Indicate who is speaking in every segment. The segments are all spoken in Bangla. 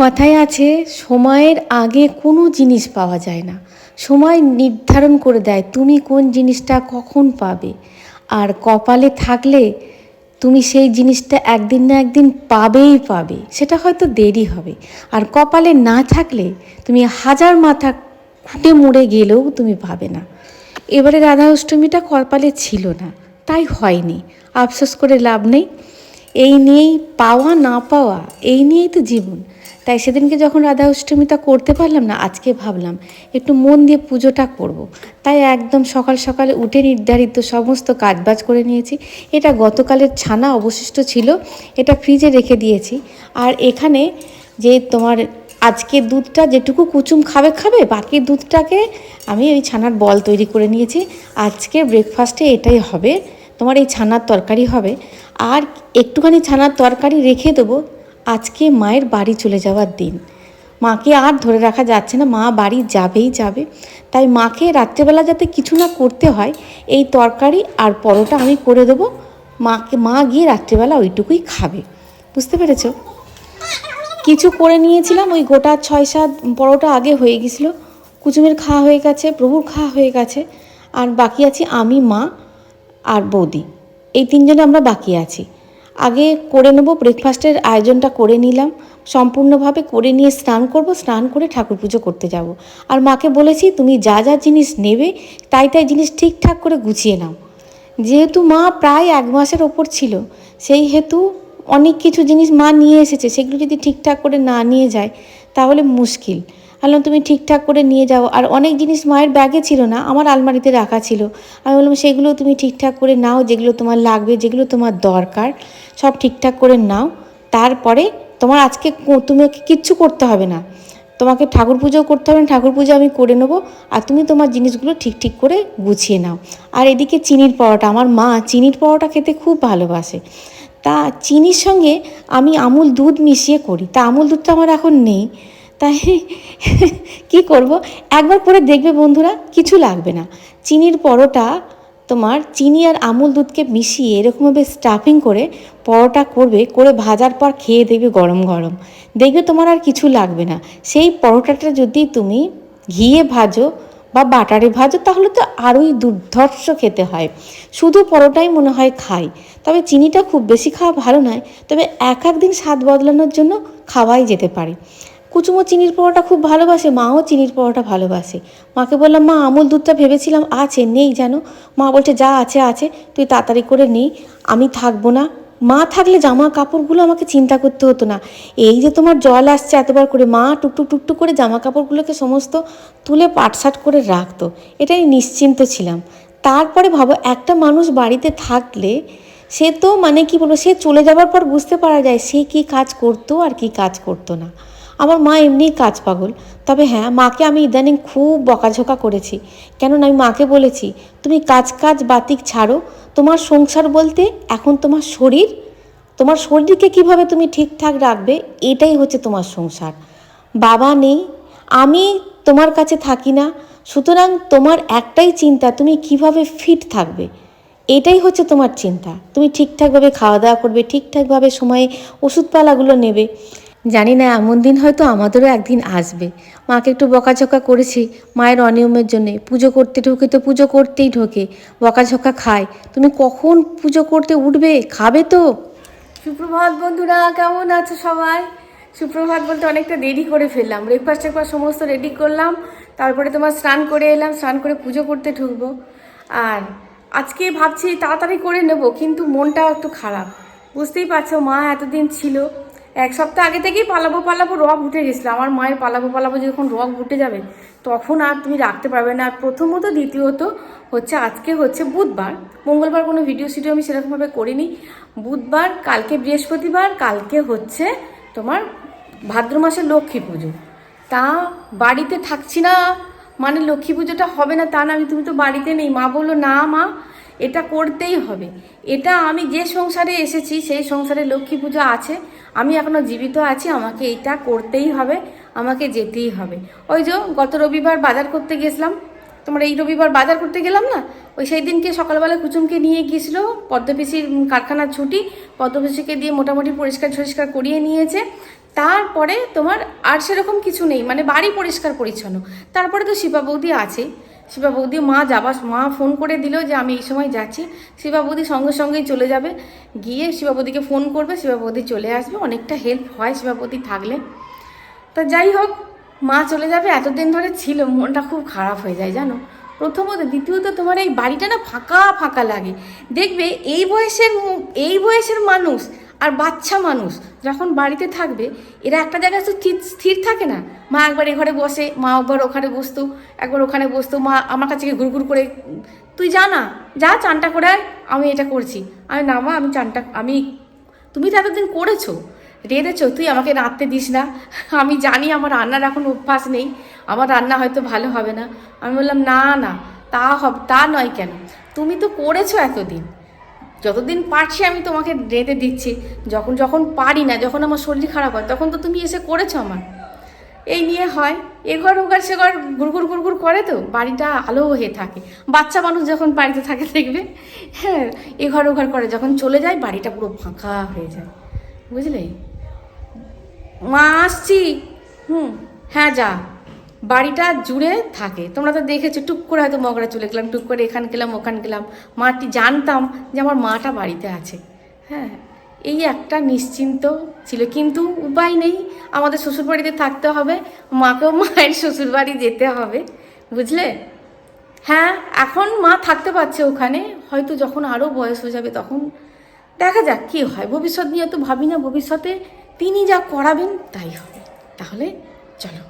Speaker 1: কথায় আছে সময়ের আগে কোনো জিনিস পাওয়া যায় না সময় নির্ধারণ করে দেয় তুমি কোন জিনিসটা কখন পাবে আর কপালে থাকলে তুমি সেই জিনিসটা একদিন না একদিন পাবেই পাবে সেটা হয়তো দেরি হবে আর কপালে না থাকলে তুমি হাজার মাথা খুঁটে মুড়ে গেলেও তুমি পাবে না এবারে রাধা অষ্টমীটা কপালে ছিল না তাই হয়নি আফসোস করে লাভ নেই এই নিয়েই পাওয়া না পাওয়া এই নিয়েই তো জীবন তাই সেদিনকে যখন রাধা অষ্টমীটা করতে পারলাম না আজকে ভাবলাম একটু মন দিয়ে পুজোটা করব। তাই একদম সকাল সকালে উঠে নির্ধারিত সমস্ত কাজবাজ করে নিয়েছি এটা গতকালের ছানা অবশিষ্ট ছিল এটা ফ্রিজে রেখে দিয়েছি আর এখানে যে তোমার আজকে দুধটা যেটুকু কুচুম খাবে খাবে বাকি দুধটাকে আমি ওই ছানার বল তৈরি করে নিয়েছি আজকে ব্রেকফাস্টে এটাই হবে তোমার এই ছানার তরকারি হবে আর একটুখানি ছানার তরকারি রেখে দেবো আজকে মায়ের বাড়ি চলে যাওয়ার দিন মাকে আর ধরে রাখা যাচ্ছে না মা বাড়ি যাবেই যাবে তাই মাকে রাত্রেবেলা যাতে কিছু না করতে হয় এই তরকারি আর পরোটা আমি করে দেবো মাকে মা গিয়ে রাত্রেবেলা ওইটুকুই খাবে বুঝতে পেরেছ কিছু করে নিয়েছিলাম ওই গোটা ছয় সাত পরোটা আগে হয়ে গেছিলো কুচুমের খাওয়া হয়ে গেছে প্রভুর খাওয়া হয়ে গেছে আর বাকি আছি আমি মা আর বৌদি এই তিনজনে আমরা বাকি আছি আগে করে নেব ব্রেকফাস্টের আয়োজনটা করে নিলাম সম্পূর্ণভাবে করে নিয়ে স্নান করব স্নান করে ঠাকুর পুজো করতে যাব আর মাকে বলেছি তুমি যা যা জিনিস নেবে তাই তাই জিনিস ঠিকঠাক করে গুছিয়ে নাও যেহেতু মা প্রায় এক মাসের ওপর ছিল সেই হেতু অনেক কিছু জিনিস মা নিয়ে এসেছে সেগুলো যদি ঠিকঠাক করে না নিয়ে যায় তাহলে মুশকিল বললাম তুমি ঠিকঠাক করে নিয়ে যাও আর অনেক জিনিস মায়ের ব্যাগে ছিল না আমার আলমারিতে রাখা ছিল আমি বললাম সেগুলো তুমি ঠিকঠাক করে নাও যেগুলো তোমার লাগবে যেগুলো তোমার দরকার সব ঠিকঠাক করে নাও তারপরে তোমার আজকে তোমাকে কিচ্ছু করতে হবে না তোমাকে ঠাকুর পুজো করতে হবে না ঠাকুর পুজো আমি করে নেবো আর তুমি তোমার জিনিসগুলো ঠিক ঠিক করে গুছিয়ে নাও আর এদিকে চিনির পরোটা আমার মা চিনির পরোটা খেতে খুব ভালোবাসে তা চিনির সঙ্গে আমি আমুল দুধ মিশিয়ে করি তা আমুল দুধ তো আমার এখন নেই তাই কি করব একবার পরে দেখবে বন্ধুরা কিছু লাগবে না চিনির পরোটা তোমার চিনি আর আমুল দুধকে মিশিয়ে এরকমভাবে স্টাফিং করে পরোটা করবে করে ভাজার পর খেয়ে দেখবে গরম গরম দেখবে তোমার আর কিছু লাগবে না সেই পরোটাটা যদি তুমি ঘিয়ে ভাজো বা বাটারে ভাজো তাহলে তো আরোই দুর্ধর্ষ খেতে হয় শুধু পরোটাই মনে হয় খাই তবে চিনিটা খুব বেশি খাওয়া ভালো নয় তবে এক এক দিন স্বাদ বদলানোর জন্য খাওয়াই যেতে পারে কুচুমো চিনির পরোটা খুব ভালোবাসে মাও চিনির পরোটা ভালোবাসে মাকে বললাম মা আমুল দুধটা ভেবেছিলাম আছে নেই যেন মা বলছে যা আছে আছে তুই তাড়াতাড়ি করে নেই আমি থাকবো না মা থাকলে জামা কাপড়গুলো আমাকে চিন্তা করতে হতো না এই যে তোমার জল আসছে এতবার করে মা টুকটুক টুকটুক করে জামা কাপড়গুলোকে সমস্ত তুলে পাটসাট করে রাখতো এটা আমি নিশ্চিন্ত ছিলাম তারপরে ভাবো একটা মানুষ বাড়িতে থাকলে সে তো মানে কি বলবো সে চলে যাওয়ার পর বুঝতে পারা যায় সে কি কাজ করতো আর কি কাজ করতো না আমার মা এমনি কাজ পাগল তবে হ্যাঁ মাকে আমি ইদানিং খুব বকাঝোকা করেছি কেননা আমি মাকে বলেছি তুমি কাজ কাজ বাতিক ছাড়ো তোমার সংসার বলতে এখন তোমার শরীর তোমার শরীরকে কিভাবে তুমি ঠিকঠাক রাখবে এটাই হচ্ছে তোমার সংসার বাবা নেই আমি তোমার কাছে থাকি না সুতরাং তোমার একটাই চিন্তা তুমি কিভাবে ফিট থাকবে এটাই হচ্ছে তোমার চিন্তা তুমি ঠিকঠাকভাবে খাওয়া দাওয়া করবে ঠিকঠাকভাবে সময়ে ওষুধপালাগুলো নেবে জানি না এমন দিন হয়তো আমাদেরও একদিন আসবে মাকে একটু বকাঝকা করেছি মায়ের অনিয়মের জন্যে পুজো করতে ঢোকে তো পুজো করতেই ঢোকে বকাঝকা খায় তুমি কখন পুজো করতে উঠবে খাবে তো সুপ্রভাত বন্ধুরা কেমন আছো সবাই সুপ্রভাত বলতে অনেকটা দেরি করে ফেললাম ব্রেকফাস্ট টেকফাস্ট সমস্ত রেডি করলাম তারপরে তোমার স্নান করে এলাম স্নান করে পুজো করতে ঢুকবো আর আজকে ভাবছি তাড়াতাড়ি করে নেব কিন্তু মনটাও একটু খারাপ বুঝতেই পারছো মা এতদিন ছিল এক সপ্তাহ আগে থেকেই পালাবো পালাবো রক উঠে গেছিলো আমার মায়ের পালাবো পালাবো যখন রক উঠে যাবে তখন আর তুমি রাখতে পারবে না আর প্রথমত দ্বিতীয়ত হচ্ছে আজকে হচ্ছে বুধবার মঙ্গলবার কোনো ভিডিও সিডিও আমি সেরকমভাবে করিনি বুধবার কালকে বৃহস্পতিবার কালকে হচ্ছে তোমার ভাদ্র মাসের লক্ষ্মী পুজো তা বাড়িতে থাকছি না মানে লক্ষ্মী পুজোটা হবে না তা না আমি তুমি তো বাড়িতে নেই মা বললো না মা এটা করতেই হবে এটা আমি যে সংসারে এসেছি সেই সংসারে লক্ষ্মী পুজো আছে আমি এখনও জীবিত আছি আমাকে এটা করতেই হবে আমাকে যেতেই হবে ওই যে গত রবিবার বাজার করতে গেছিলাম তোমার এই রবিবার বাজার করতে গেলাম না ওই সেই দিনকে সকালবেলা কুচুমকে নিয়ে গিয়েছিল পদ্মপিসির কারখানার ছুটি পদ্মপিসিকে দিয়ে মোটামুটি পরিষ্কার সরিষ্কার করিয়ে নিয়েছে তারপরে তোমার আর সেরকম কিছু নেই মানে বাড়ি পরিষ্কার পরিচ্ছন্ন তারপরে তো শিবা বৌদি আছে শিবা বৌদি মা যাবার মা ফোন করে দিল যে আমি এই সময় যাচ্ছি শিবা বৌদি সঙ্গে সঙ্গেই চলে যাবে গিয়ে শিবা বৌদিকে ফোন করবে শিবা বৌদি চলে আসবে অনেকটা হেল্প হয় শিবা বৌদি থাকলে তা যাই হোক মা চলে যাবে এতদিন ধরে ছিল মনটা খুব খারাপ হয়ে যায় জানো প্রথমত দ্বিতীয়ত তোমার এই বাড়িটা না ফাঁকা ফাঁকা লাগে দেখবে এই বয়সের এই বয়সের মানুষ আর বাচ্চা মানুষ যখন বাড়িতে থাকবে এরা একটা জায়গায় তো স্থির থাকে না মা একবার এ ঘরে বসে মা একবার ওখানে বসতো একবার ওখানে বসতো মা আমার কাছে ঘুর ঘুর করে তুই যা না যা চানটা করে আমি এটা করছি আমি না মা আমি চানটা আমি তুমি তো এতদিন করেছো রেঁধেছো তুই আমাকে রাঁধতে দিস না আমি জানি আমার রান্নার এখন অভ্যাস নেই আমার রান্না হয়তো ভালো হবে না আমি বললাম না না তা হবে তা নয় কেন তুমি তো করেছো এতদিন যতদিন পারছি আমি তোমাকে রেঁধে দিচ্ছি যখন যখন পারি না যখন আমার শরীর খারাপ হয় তখন তো তুমি এসে করেছো আমার এই নিয়ে হয় এ ঘর ও ঘর সে ঘর গুড়গুড় গুড়গুড় করে তো বাড়িটা আলো হয়ে থাকে বাচ্চা মানুষ যখন বাড়িতে থাকে দেখবে হ্যাঁ এ ঘর ও ঘর করে যখন চলে যায় বাড়িটা পুরো ফাঁকা হয়ে যায় বুঝলে মা আসছি হুম হ্যাঁ যা বাড়িটা জুড়ে থাকে তোমরা তো দেখেছো টুক করে হয়তো মগরা চলে গেলাম টুক করে এখান গেলাম ওখান গেলাম মাটি জানতাম যে আমার মাটা বাড়িতে আছে হ্যাঁ এই একটা নিশ্চিন্ত ছিল কিন্তু উপায় নেই আমাদের শ্বশুরবাড়িতে থাকতে হবে মাকেও মায়ের শ্বশুরবাড়ি যেতে হবে বুঝলে হ্যাঁ এখন মা থাকতে পারছে ওখানে হয়তো যখন আরও বয়স হয়ে যাবে তখন দেখা যাক কী হয় ভবিষ্যৎ নিয়ে তো ভাবি না ভবিষ্যতে তিনি যা করাবেন তাই হবে তাহলে চলো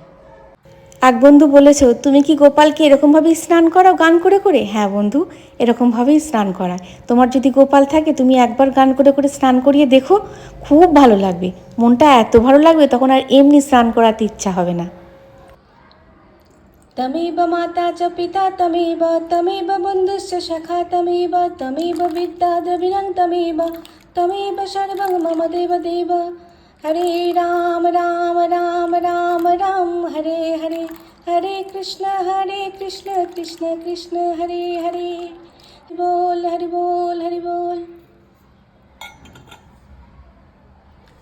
Speaker 1: এক বন্ধু বলেছ তুমি কি গোপালকে এরকমভাবে স্নান করাও গান করে করে হ্যাঁ বন্ধু এরকমভাবেই স্নান করায় তোমার যদি গোপাল থাকে তুমি একবার গান করে করে স্নান করিয়ে দেখো খুব ভালো লাগবে মনটা এত ভালো লাগবে তখন আর এমনি স্নান করাতে ইচ্ছা হবে না তমেব মাতা চ পিতা তমেব তমেব বন্ধুশ্চ সখা তমেব তমেব বিদ্যা দ্রবিণং তমেব তমেব সর্বং মম দেব দেব হরে রাম রাম রাম রাম রাম হরে হরে হরে কৃষ্ণ হরে কৃষ্ণ কৃষ্ণ কৃষ্ণ হরে হরে বল হরি বল হরি বল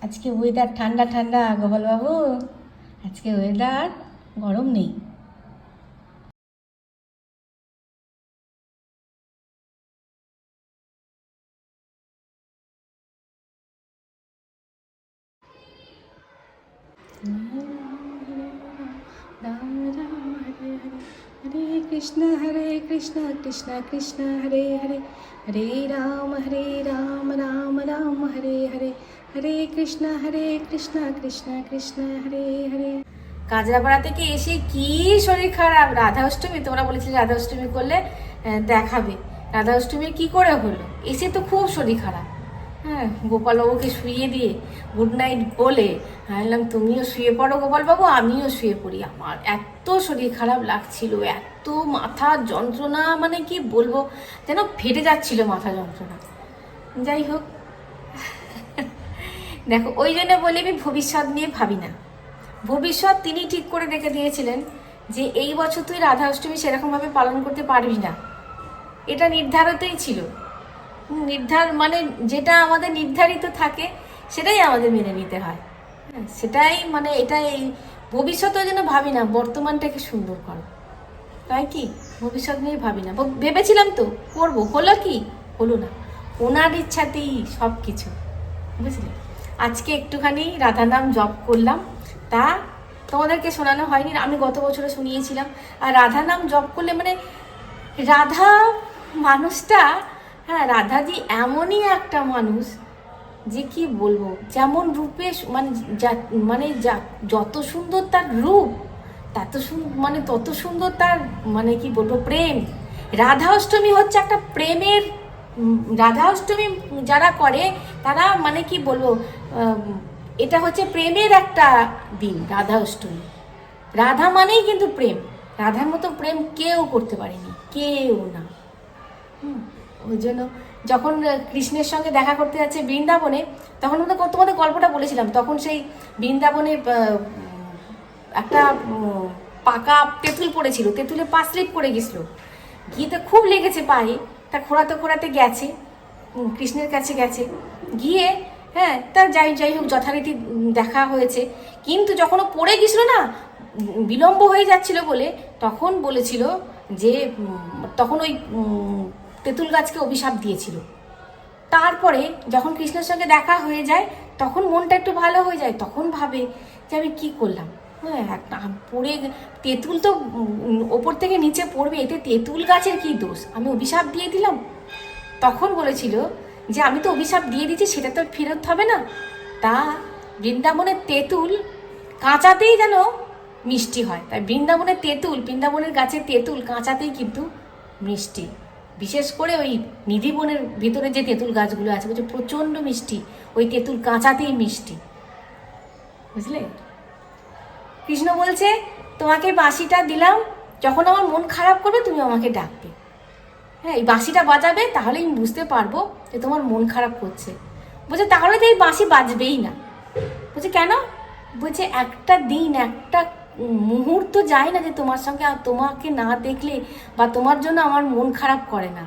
Speaker 1: আজকে ওয়েদার ঠান্ডা ঠান্ডা গোপালবাবু আজকে ওয়েদার গরম নেই কৃষ্ণ হরে কৃষ্ণ কৃষ্ণ কৃষ্ণ হরে হরে হরে রাম হরে রাম রাম রাম হরে হরে হরে কৃষ্ণ হরে কৃষ্ণ কৃষ্ণ কৃষ্ণ হরে হরে কাজরাপাড়া থেকে এসে কি শরীর খারাপ রাধা অষ্টমী তোমরা বলেছিলে রাধা অষ্টমী করলে দেখাবে রাধা অষ্টমী কী করে হলো এসে তো খুব শরীর খারাপ হ্যাঁ গোপালবাবুকে শুয়ে দিয়ে গুড নাইট বলে বললাম তুমিও শুয়ে পড়ো গোপালবাবু আমিও শুয়ে পড়ি আমার এত শরীর খারাপ লাগছিল এত এত মাথা যন্ত্রণা মানে কি বলবো যেন ফেটে যাচ্ছিল মাথা যন্ত্রণা যাই হোক দেখো ওই জন্য বলি আমি ভবিষ্যৎ নিয়ে ভাবি না ভবিষ্যৎ তিনি ঠিক করে রেখে দিয়েছিলেন যে এই বছর তুই রাধা অষ্টমী সেরকমভাবে পালন করতে পারবি না এটা নির্ধারিতই ছিল নির্ধার মানে যেটা আমাদের নির্ধারিত থাকে সেটাই আমাদের মেনে নিতে হয় হ্যাঁ, সেটাই মানে এটাই ভবিষ্যতেও যেন ভাবি না বর্তমানটাকে সুন্দর করো তাই কি ভবিষ্যৎ নিয়ে ভাবি না ভেবেছিলাম তো করবো হলো কি হলো না ওনার ইচ্ছাতেই সব কিছু বুঝলি আজকে একটুখানি নাম জপ করলাম তা তোমাদেরকে শোনানো হয়নি আমি গত বছরে শুনিয়েছিলাম আর রাধা নাম জপ করলে মানে রাধা মানুষটা হ্যাঁ রাধাজি এমনই একটা মানুষ যে কি বলবো যেমন রূপে মানে মানে যত সুন্দর তার রূপ তত মানে তত সুন্দর তার মানে কি বলবো প্রেম রাধা অষ্টমী হচ্ছে একটা প্রেমের রাধা অষ্টমী যারা করে তারা মানে কি বলবো এটা হচ্ছে প্রেমের একটা দিন রাধা অষ্টমী রাধা মানেই কিন্তু প্রেম রাধার মতো প্রেম কেউ করতে পারেনি কেউ না ওই জন্য যখন কৃষ্ণের সঙ্গে দেখা করতে যাচ্ছে বৃন্দাবনে তখন তোমাদের তোমাদের গল্পটা বলেছিলাম তখন সেই বৃন্দাবনে একটা পাকা তেঁতুল পড়েছিল তেঁতুলে পা স্লিপ করে গেছিল গিয়ে তো খুব লেগেছে পায়ে তা খোড়াতে খোড়াতে গেছে কৃষ্ণের কাছে গেছে গিয়ে হ্যাঁ তার যাই যাই হোক যথারীতি দেখা হয়েছে কিন্তু যখন ও পড়ে গেছিল না বিলম্ব হয়ে যাচ্ছিল বলে তখন বলেছিল যে তখন ওই তেঁতুল গাছকে অভিশাপ দিয়েছিল তারপরে যখন কৃষ্ণের সঙ্গে দেখা হয়ে যায় তখন মনটা একটু ভালো হয়ে যায় তখন ভাবে যে আমি কি করলাম হ্যাঁ পড়ে তেঁতুল তো ওপর থেকে নিচে পড়বে এতে তেঁতুল গাছের কী দোষ আমি অভিশাপ দিয়ে দিলাম তখন বলেছিল যে আমি তো অভিশাপ দিয়ে দিচ্ছি সেটা তো ফেরত হবে না তা বৃন্দাবনের তেঁতুল কাঁচাতেই যেন মিষ্টি হয় তাই বৃন্দাবনের তেঁতুল বৃন্দাবনের গাছের তেঁতুল কাঁচাতেই কিন্তু মিষ্টি বিশেষ করে ওই নিধিবনের ভিতরে যে তেঁতুল গাছগুলো আছে বলছে প্রচণ্ড মিষ্টি ওই তেঁতুল কাঁচাতেই মিষ্টি বুঝলে কৃষ্ণ বলছে তোমাকে বাঁশিটা দিলাম যখন আমার মন খারাপ করবে তুমি আমাকে ডাকবে হ্যাঁ এই বাঁশিটা বাজাবে তাহলে আমি বুঝতে পারবো যে তোমার মন খারাপ করছে বলছে তাহলে তো এই বাঁশি বাজবেই না বলছে কেন বলছে একটা দিন একটা মুহূর্ত যায় না যে তোমার সঙ্গে তোমাকে না দেখলে বা তোমার জন্য আমার মন খারাপ করে না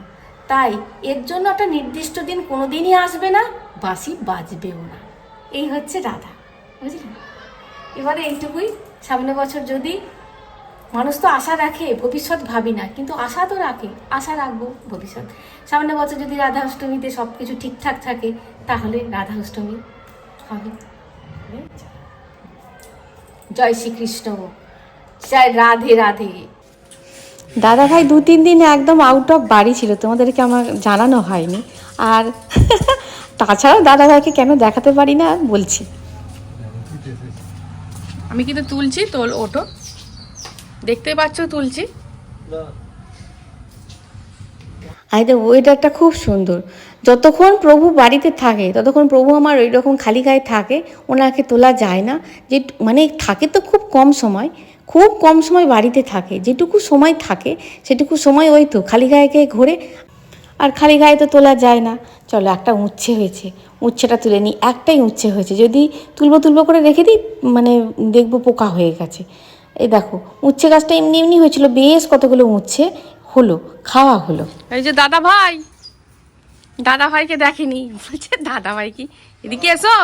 Speaker 1: তাই এর জন্য একটা নির্দিষ্ট দিন কোনো দিনই আসবে না বাঁশি বাজবেও না এই হচ্ছে রাধা বুঝলি এবারে এইটুকুই সামনে বছর যদি মানুষ তো আশা রাখে ভবিষ্যৎ ভাবি না কিন্তু আশা তো রাখে আশা রাখবো ভবিষ্যৎ সামনে বছর যদি রাধা অষ্টমীতে সব কিছু ঠিকঠাক থাকে তাহলে রাধা অষ্টমী হবে জয় শ্রীকৃষ্ণ জয় রাধে রাধে দাদা ভাই দু তিন দিন একদম আউট অফ বাড়ি ছিল তোমাদেরকে আমার জানানো হয়নি আর তাছাড়াও দাদা ভাইকে কেন দেখাতে পারি না বলছি আমি কিন্তু তুলছি তোল ওটো দেখতে পাচ্ছ তুলছি ওয়েদারটা খুব সুন্দর যতক্ষণ প্রভু বাড়িতে থাকে ততক্ষণ প্রভু আমার ওই রকম খালি গায়ে থাকে ওনাকে তোলা যায় না যে মানে থাকে তো খুব কম সময় খুব কম সময় বাড়িতে থাকে যেটুকু সময় থাকে সেটুকু সময় ওই তো খালি গায়েকে ঘোরে আর খালি গায়ে তো তোলা যায় না চলো একটা উচ্ছে হয়েছে উচ্ছেটা তুলে নিই একটাই উচ্ছে হয়েছে যদি তুলবো তুলবো করে রেখে দিই মানে দেখবো পোকা হয়ে গেছে এই দেখো উচ্ছে গাছটা এমনি এমনি হয়েছিল বেশ কতগুলো উচ্ছে হলো খাওয়া হলো এই যে দাদা ভাই দাদা ভাইকে দেখেনি বলছে দাদা ভাই কি এদিকে এসো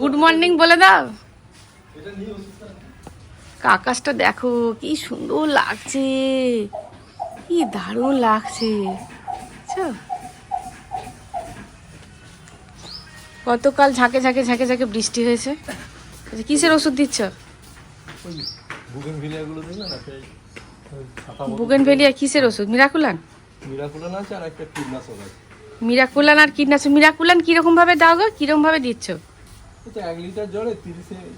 Speaker 1: গুড মর্নিং বলে দাও কাকাশটা দেখো কি সুন্দর লাগছে কি দারুণ লাগছে আচ্ছা গতকাল ঝাঁকে ঝাঁকে ঝাঁকে ঝাঁকে বৃষ্টি হয়েছে আচ্ছা, কিসের ওষুধ দিচ্ছ বুগেন ভেলিয়া কিসের ওষুধ মিরাকুলান মিরাকুলান আছে আর একটা কীটনাশক আছে মিরাকুলান আর কীটনাশক মিরাকুলান কিরকম ভাবে দাও গো কিরকম ভাবে দিচ্ছ এটা 1 হ্যাঁ। লিটার জলে তিরিশ এমএল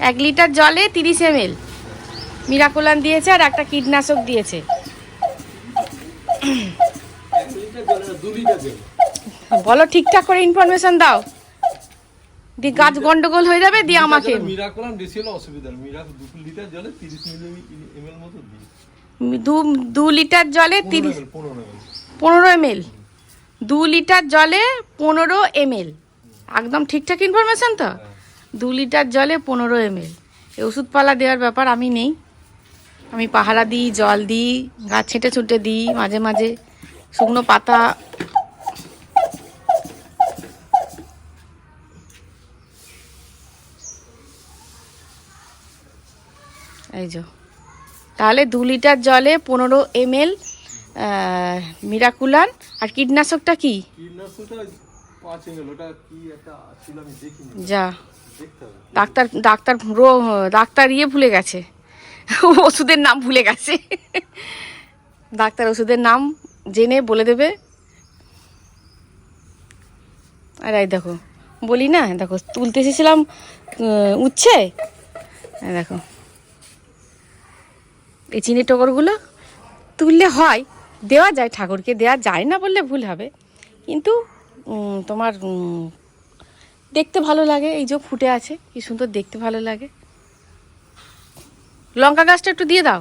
Speaker 1: 1 লিটার জলে 30 এমএল মিরাকুলান দিয়েছে আর একটা কীটনাশক দিয়েছে 1 লিটার জলে 2 লিটার জলে বলো ঠিকঠাক করে ইনফরমেশন দাও দি গাছ গন্ডগোল হয়ে যাবে দিয়ে আমাকে মিরাকুলাম দিছিল অসুবিধা মিরাক 2 লিটার জলে 30 এমএল মতো দিই 2 লিটার জলে 30 15 এমএল 2 লিটার জলে 15 এমএল একদম ঠিকঠাক ইনফরমেশন তো 2 হ্যাঁ। লিটার জলে 15 এমএল এই ওষুধপালা দেওয়ার ব্যাপার আমি নেই আমি পাহারা দিই জল দিই গাছ ছেঁটে ছুটে দিই মাঝে মাঝে শুকনো পাতা এই যো তাহলে দু লিটার জলে পনেরো এম এল মিরাকুলান আর কীটনাশকটা কি যা ডাক্তার ডাক্তার রো ডাক্তার ইয়ে ভুলে গেছে ওষুধের নাম ভুলে গেছে ডাক্তার ওষুধের নাম জেনে বলে দেবে আর এই দেখো বলি না দেখো তুলতে এসেছিলাম উচ্ছে দেখো এই চিনি টগরগুলো তুললে হয় দেওয়া যায় ঠাকুরকে দেওয়া যায় না বললে ভুল হবে কিন্তু তোমার দেখতে ভালো লাগে এই যে ফুটে আছে কি সুন্দর দেখতে ভালো লাগে লঙ্কা গাছটা একটু দিয়ে দাও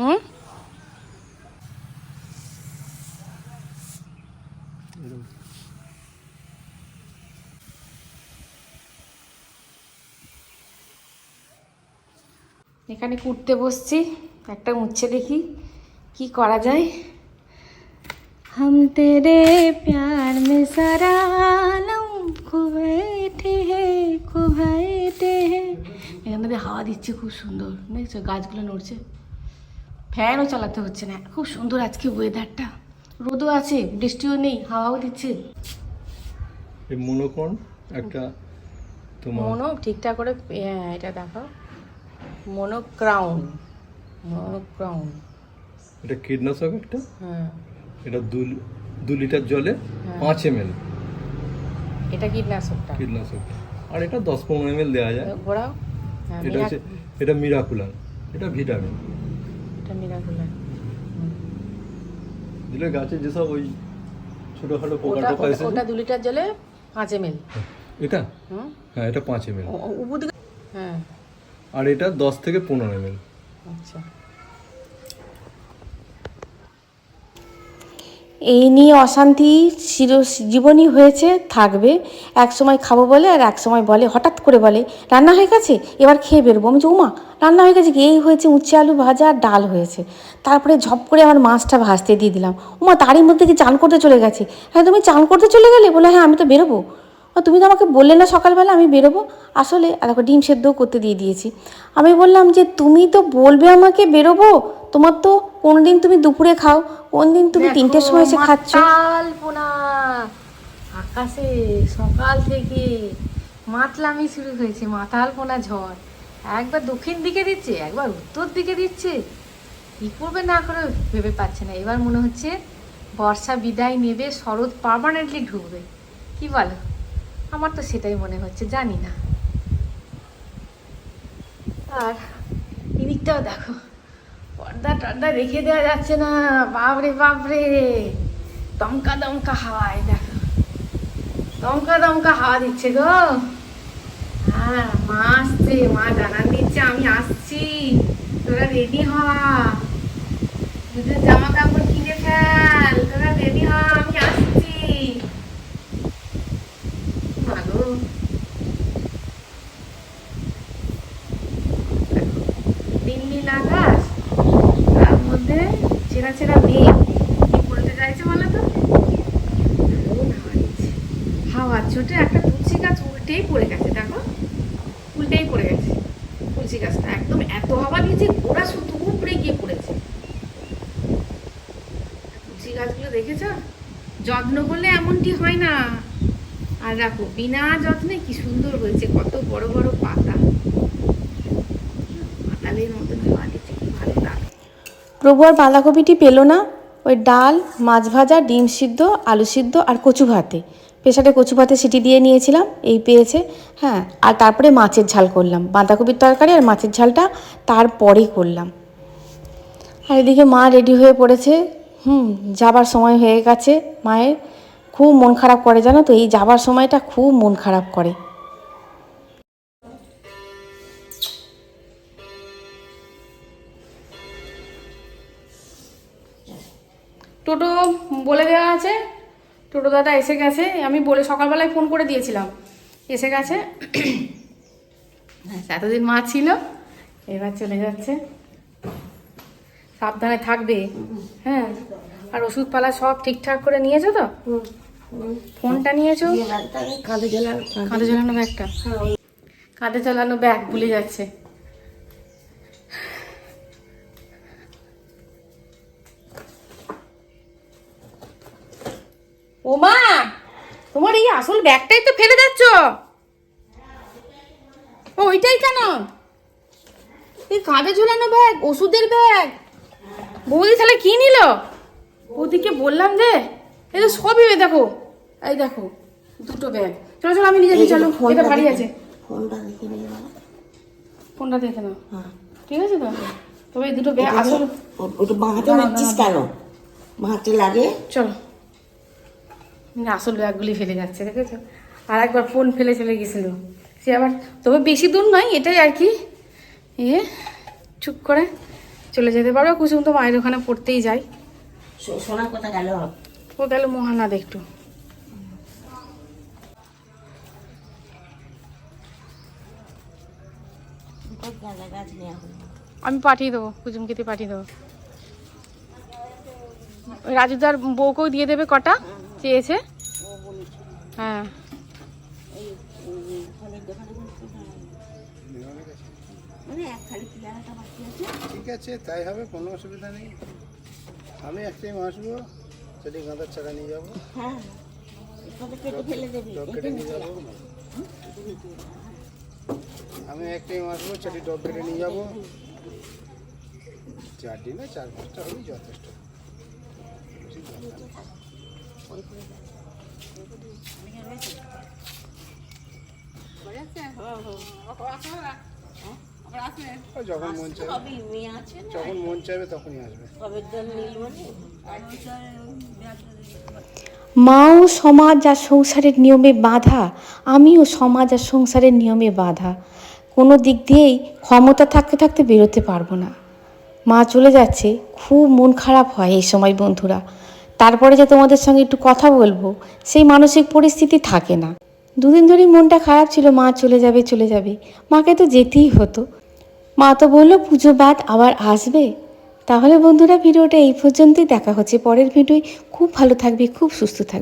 Speaker 1: হুম এখানে কুটতে বসছি একটা মুচ্ছে দেখি কি করা যায় হাম তে রে প্যার মে आलम খুবাইতে হে খুবাইতে হে এখানে হাওয়া দিচ্ছে খুব সুন্দর দেখছো গাছগুলো নড়ছে ফ্যানও চালাতে হচ্ছে না খুব সুন্দর আজকে ওয়েদারটা রোদও আছে বৃষ্টিও নেই হাওয়াও দিচ্ছে মনোকোণ একটা মনো ঠিকঠাক করে এটা দেখো মনোক্রাউন মনোক্রাউন এটা কীটনাশক একটা হ্যাঁ এটা দু দু লিটার জলে হ্যাঁ। পাঁচ এম এল এটা কীটনাশকটা কীটনাশক আর এটা দশ পনেরো এম এল দেওয়া যায় ঘোড়াও হ্যাঁ, এটা হচ্ছে এটা মিরাকুলান এটা ভিটামিন এটা মিরাকুলান দিলে গাছে যেসব ওই ছোটোখাটো পোকা টোকা এসে ওটা দু লিটার জলে পাঁচ এম এল এটা হ্যাঁ এটা পাঁচ এম এল হ্যাঁ আর এটা দশ থেকে পনেরো এম এল আচ্ছা। এই নিয়ে অশান্তি চির জীবনই হয়েছে থাকবে এক সময় খাবো বলে আর এক সময় বলে হঠাৎ করে বলে রান্না হয়ে গেছে এবার খেয়ে বেরোবো আমি যে উমা রান্না হয়ে গেছে এই হয়েছে উঁচে আলু ভাজা আর ডাল হয়েছে তারপরে ঝপ করে আমার মাছটা ভাজতে দিয়ে দিলাম উমা তারই মধ্যে কি চান করতে চলে গেছে হ্যাঁ তুমি চান করতে চলে গেলে বলে হ্যাঁ আমি তো বেরোবো তুমি তো আমাকে বললে না সকালবেলা আমি বেরোবো আসলে দেখো ডিম সেদ্ধও করতে দিয়ে দিয়েছি আমি বললাম যে তুমি তো বলবে আমাকে বেরোবো তোমার তো কোন দিন তুমি দুপুরে খাও কোন দিন তুমি তিনটের সময় এসে খাচ্ছ আকাশে সকাল থেকে মাতলামি শুরু হয়েছে মাতাল পোনা ঝড় একবার দক্ষিণ দিকে দিচ্ছে একবার উত্তর দিকে দিচ্ছে কী করবে না করে ভেবে পাচ্ছে না এবার মনে হচ্ছে বর্ষা বিদায় নেবে শরৎ পারমানেন্টলি ঢুকবে কি বলো আমার তো সেটাই মনে হচ্ছে জানি না আর ইনিকটাও দেখো পর্দা টর্দা রেখে দেওয়া যাচ্ছে না বাপরে বাপরে দমকা দমকা হাওয়া দেখো দমকা দমকা হাওয়া দিচ্ছে গো হ্যাঁ মা আসছে মা জানান দিচ্ছে আমি আসছি তোরা রেডি হওয়া দুটো জামা কাপড় কিনে ফেল তোরা রেডি হওয়া আমি আসছি গাছেরা চেনা নেই কি বলতে চাইছে বলো তো হাওয়ার ছোটে একটা তুলসী গাছ উল্টেই পড়ে গেছে দেখো উল্টেই পড়ে গেছে তুলসী গাছটা একদম এত হাওয়া দিয়েছে ওরা শুধু উপড়ে গিয়ে পড়েছে তুলসী গাছগুলো দেখেছ যত্ন করলে এমনটি হয় না আর রাখো বিনা যত্নে কি সুন্দর হয়েছে কত বড় বড় পাতা প্রভু আর বাঁধাকপিটি পেল না ওই ডাল মাছ ভাজা ডিম সিদ্ধ আলু সিদ্ধ আর কচু ভাতে পেশাটা কচু ভাতে সিটি দিয়ে নিয়েছিলাম এই পেয়েছে হ্যাঁ আর তারপরে মাছের ঝাল করলাম বাঁধাকপির তরকারি আর মাছের ঝালটা তারপরেই করলাম আর এদিকে মা রেডি হয়ে পড়েছে হুম যাবার সময় হয়ে গেছে মায়ের খুব মন খারাপ করে জানো তো এই যাবার সময়টা খুব মন খারাপ করে টোটো বলে দেওয়া আছে টোটো দাদা এসে গেছে আমি বলে সকালবেলায় ফোন করে দিয়েছিলাম এসে গেছে হ্যাঁ, এতদিন মা ছিল এবার চলে যাচ্ছে সাবধানে থাকবে হ্যাঁ আর ওষুধপালা সব ঠিকঠাক করে নিয়েছো তো ফোনটা নিয়েছো কাঁধে চালানো ব্যাগটা হ্যাঁ। কাঁধে চালানো ব্যাগ ভুলে যাচ্ছে ব্যাগটাই তো ফেলে যাচ্ছ ওইটাই কেন এই কাঁধে ঝোলানো ব্যাগ ওষুধের ব্যাগ বৌদি তাহলে কি নিল বৌদিকে বললাম যে এই তো সবই দেখো এই দেখো দুটো ব্যাগ চলো চলো আমি নিজে নিয়ে চলো এটা ভারী আছে ফোনটা দেখে নিয়ে ফোনটা দেখে নাও হ্যাঁ। ঠিক আছে তো তবে এই দুটো ব্যাগ আসলে ওটা বাঁ হাতে কেন বাঁ হাতে লাগে চলো আসল ব্যাগগুলি ফেলে যাচ্ছে দেখেছো আর একবার ফোন ফেলে চলে গেছিল সে আবার তবে বেশি দূর নয় এটাই আর কি ইয়ে চুপ করে চলে যেতে পারবে কুসুম তো মায়ের ওখানে পড়তেই যায় সোনা কথা গেল ও গেল মহানা একটু আমি পাঠিয়ে দেবো কুজুমকে পাঠিয়ে দেবো রাজুদার বউকেও দিয়ে দেবে কটা চেয়েছে হ্যাঁ মানে ঠিক আছে তাই হবে কোনো অসুবিধা নেই আমি একটাই আসবো যদি গাঁদার ছাড়া নিয়ে যাবো হ্যাঁ, আমি একটাই আসবো সেটি ডগ কেটে নিয়ে যাবো চার দিনে চার পাঁচটা হলেই যথেষ্ট হ্যাঁ। যখন মন চাইবে যখন মন চাইবে তখনই আসবে মাও সমাজ আর সংসারের নিয়মে বাধা আমিও সমাজ আর সংসারের নিয়মে বাধা কোনো দিক দিয়েই ক্ষমতা থাকতে থাকতে বেরোতে পারবো না মা চলে যাচ্ছে খুব মন খারাপ হয় এই সময় বন্ধুরা তারপরে যে তোমাদের সঙ্গে একটু কথা বলবো সেই মানসিক পরিস্থিতি থাকে না দুদিন ধরেই মনটা খারাপ ছিল মা চলে যাবে চলে যাবে মাকে তো যেতেই হতো মা তো বললো পুজো বাদ আবার আসবে তাহলে বন্ধুরা ভিডিওটা এই পর্যন্তই দেখা হচ্ছে পরের ভিডিওয় খুব ভালো থাকবে খুব সুস্থ থাকবে